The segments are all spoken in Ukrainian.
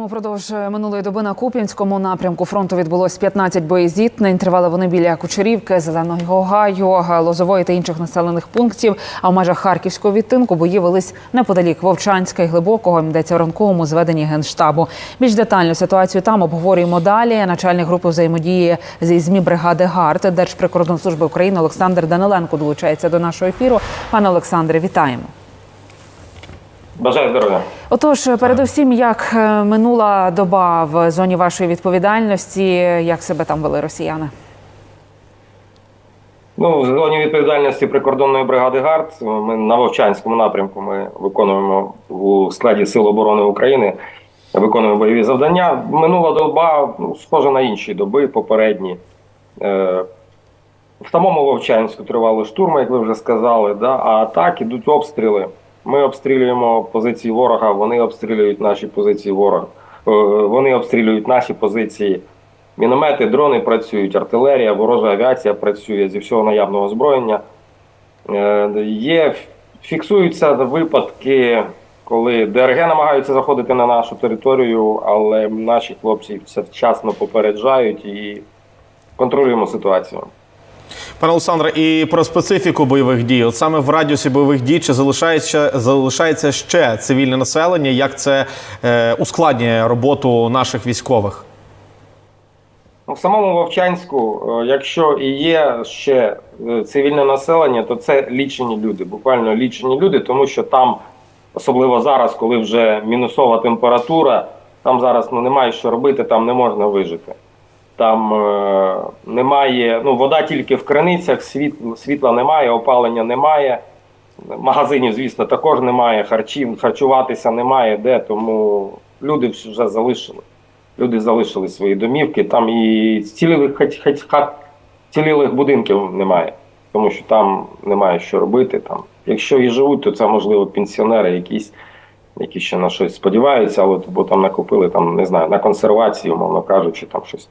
Продовжуємо продовж минулої доби на Куп'янському напрямку фронту відбулось 15 боєзіткнень. Тривали вони біля Кучерівки, Зеленого Гаю, Лозової та інших населених пунктів. А в межах Харківського відтинку бої велись неподалік Вовчанська і Глибокого. Йдеться в ранковому зведенні генштабу. Більш детально ситуацію там обговорюємо далі. Начальник групи взаємодії зі ЗМІ бригади ГАРД Держприкордонслужби України Олександр Даниленко долучається до нашого ефіру. Пане Олександре, вітаємо. Бажаю здоров'я. Отож, передусім, як е, минула доба в зоні вашої відповідальності, як себе там вели росіяни? Ну, в зоні відповідальності прикордонної бригади ГАРД ми на Вовчанському напрямку ми виконуємо у складі Сил оборони України, виконуємо бойові завдання. Минула доба ну, схожа на інші доби, попередні. Е, в самому Вовчанську тривали штурми, як ви вже сказали, да? а так ідуть обстріли. Ми обстрілюємо позиції ворога, вони обстрілюють наші позиції ворога. Е, Вони обстрілюють наші позиції. Міномети, дрони працюють, артилерія, ворожа авіація працює зі всього наявного озброєння. Е, Є, фіксуються випадки, коли ДРГ намагаються заходити на нашу територію, але наші хлопці все вчасно попереджають і контролюємо ситуацію. Пане Олександре, і про специфіку бойових дій. От саме в радіусі бойових дій чи залишається, залишається ще цивільне населення? Як це е, ускладнює роботу наших військових? Ну, В самому Вовчанську, е, якщо і є ще е, цивільне населення, то це лічені люди, буквально лічені люди, тому що там, особливо зараз, коли вже мінусова температура, там зараз ну, немає що робити, там не можна вижити. Там е, немає, ну, вода тільки в криницях, світ, світла немає, опалення немає. Магазинів, звісно, також немає, харчів, харчуватися немає де, тому люди вже залишили. Люди залишили свої домівки, там і цілілих, хат, хат, цілілих будинків немає, тому що там немає що робити. Там. Якщо і живуть, то це можливо пенсіонери якісь, які ще на щось сподіваються, але бо там накопили там, не знаю, на консервацію, умовно кажучи, там щось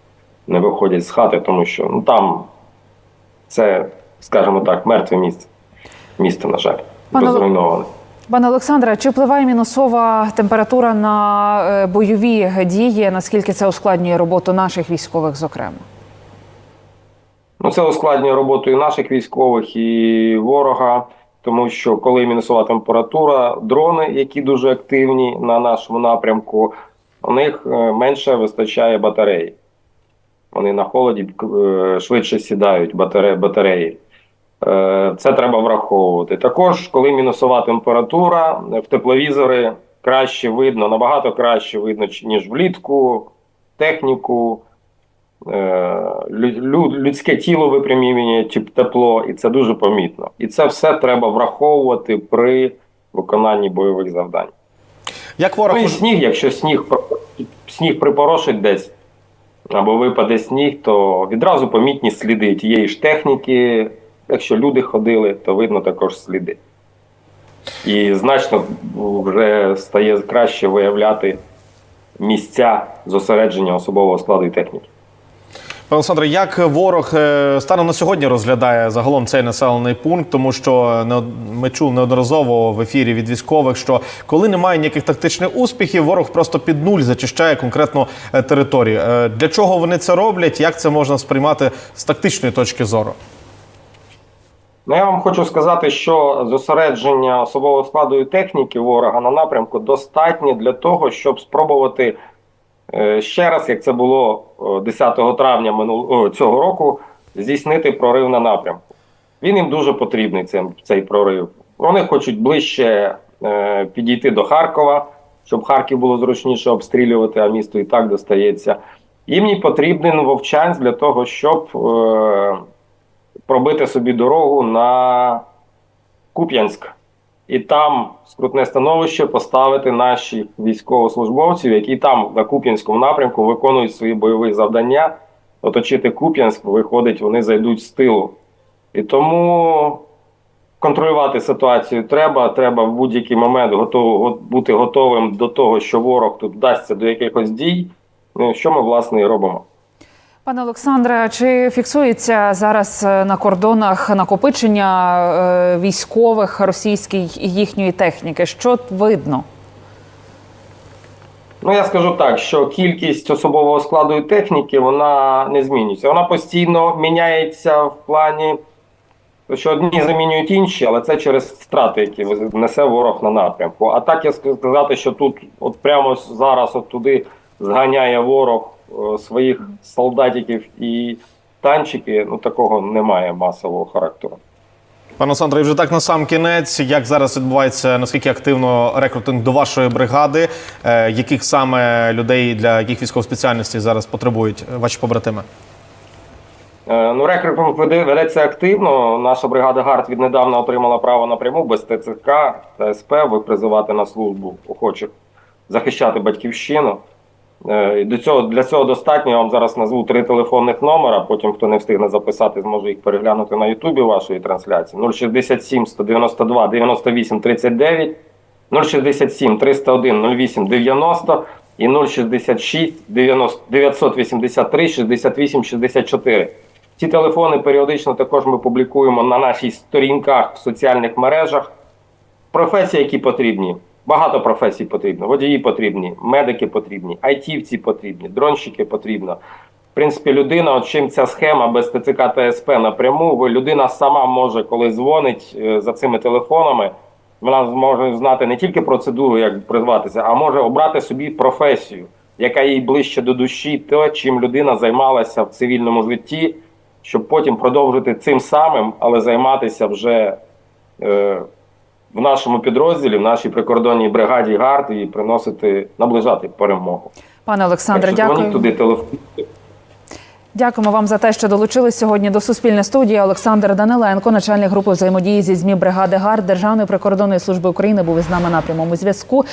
не виходять з хати, тому що ну там це, скажімо так, мертве місце. Місто, на жаль, зруйноване. Пане Олександре, чи впливає мінусова температура на е, бойові дії? Наскільки це ускладнює роботу наших військових, зокрема? Ну, це ускладнює роботу і наших військових, і ворога, тому що коли мінусова температура, дрони, які дуже активні на нашому напрямку, у них е, менше вистачає батареї. Вони на холоді е, швидше сідають батаре- батареї. Е, Це треба враховувати. Також, коли мінусова температура, в тепловізори краще видно, набагато краще видно, ніж влітку, техніку, е, лю- лю- людське тіло випрямлює тепло, і це дуже помітно. І це все треба враховувати при виконанні бойових завдань. Як ворог Ну і сніг, якщо сніг, сніг припорошить десь або випаде сніг, то відразу помітні сліди тієї ж техніки. Якщо люди ходили, то видно також сліди. І значно вже стає краще виявляти місця зосередження особового складу і техніки. Пане Олександре, як ворог е, станом на сьогодні розглядає загалом цей населений пункт, тому що ми чули неодноразово в ефірі від військових, що коли немає ніяких тактичних успіхів, ворог просто під нуль зачищає конкретну е, територію. Е, Для чого вони це роблять? Як це можна сприймати з тактичної точки зору? Ну, я вам хочу сказати, що зосередження особового складу і техніки ворога на напрямку достатнє для того, щоб спробувати ще раз, як це було е, 10 травня минул... о, цього року, здійснити прорив на напрямку. Він їм дуже потрібний цей, цей прорив. Вони хочуть ближче е, підійти до Харкова, щоб Харків було зручніше обстрілювати, а місто і так достається. Їм потрібен вовчанськ для того, щоб е, пробити собі дорогу на Куп'янськ. І там скрутне становище поставити наших військовослужбовців, які там на Куп'янському напрямку виконують свої бойові завдання. Оточити Куп'янськ, виходить, вони зайдуть з тилу. І тому контролювати ситуацію треба. Треба в будь-який момент готов, бути готовим до того, що ворог тут вдасться до якихось дій. Ну, що ми, власне, і робимо. Пане Олександре, чи фіксується зараз е, на кордонах накопичення е, військових російських і їхньої техніки? Що видно? Ну, я скажу так, що кількість особового складу і техніки вона не змінюється. Вона постійно міняється в плані, що одні замінюють інші, але це через втрати, які несе ворог на напрямку. А так я сказати, що тут, от прямо зараз, от туди зганяє ворог своїх солдатиків і танчики. Ну такого немає масового характеру. Пане Олександре, і вже так на сам кінець, як зараз відбувається наскільки активно рекрутинг до вашої бригади, е, яких саме людей для яких військових спеціальностей зараз потребують е, ваші побратими? Е, Ну, рекрутинг веде- ведеться активно. Наша бригада ГАРД віднедавна отримала право напряму без ТЦК та СП ви призивати на службу охочих захищати батьківщину. Е, До цього, для цього достатньо, я вам зараз назву три телефонних номера, потім хто не встигне записати, зможе їх переглянути на Ютубі вашої трансляції. 067 192 98 39, 067 301 08 90 і 066 90 983 68 64. Ці телефони періодично також ми публікуємо на наших сторінках в соціальних мережах. Професії, які потрібні. Багато професій потрібно. Водії потрібні, медики потрібні, айтівці потрібні, дронщики потрібно. В принципі, людина, от чим ця схема без ТЦК та СП напряму, людина сама може, коли дзвонить е, за цими телефонами, вона зможе знати не тільки процедуру, як призватися, а може обрати собі професію, яка їй ближче до душі, те, чим людина займалася в цивільному житті, щоб потім продовжити цим самим, але займатися вже е, в нашому підрозділі, в нашій прикордонній бригаді ГАРД і приносити, наближати перемогу. Пане Олександре, дякую. туди телефон. Дякуємо вам за те, що долучились сьогодні до суспільної студії. Олександр Даниленко, начальник групи взаємодії зі ЗМІ бригади ГАРД Державної прикордонної служби України, був із нами на прямому зв'язку.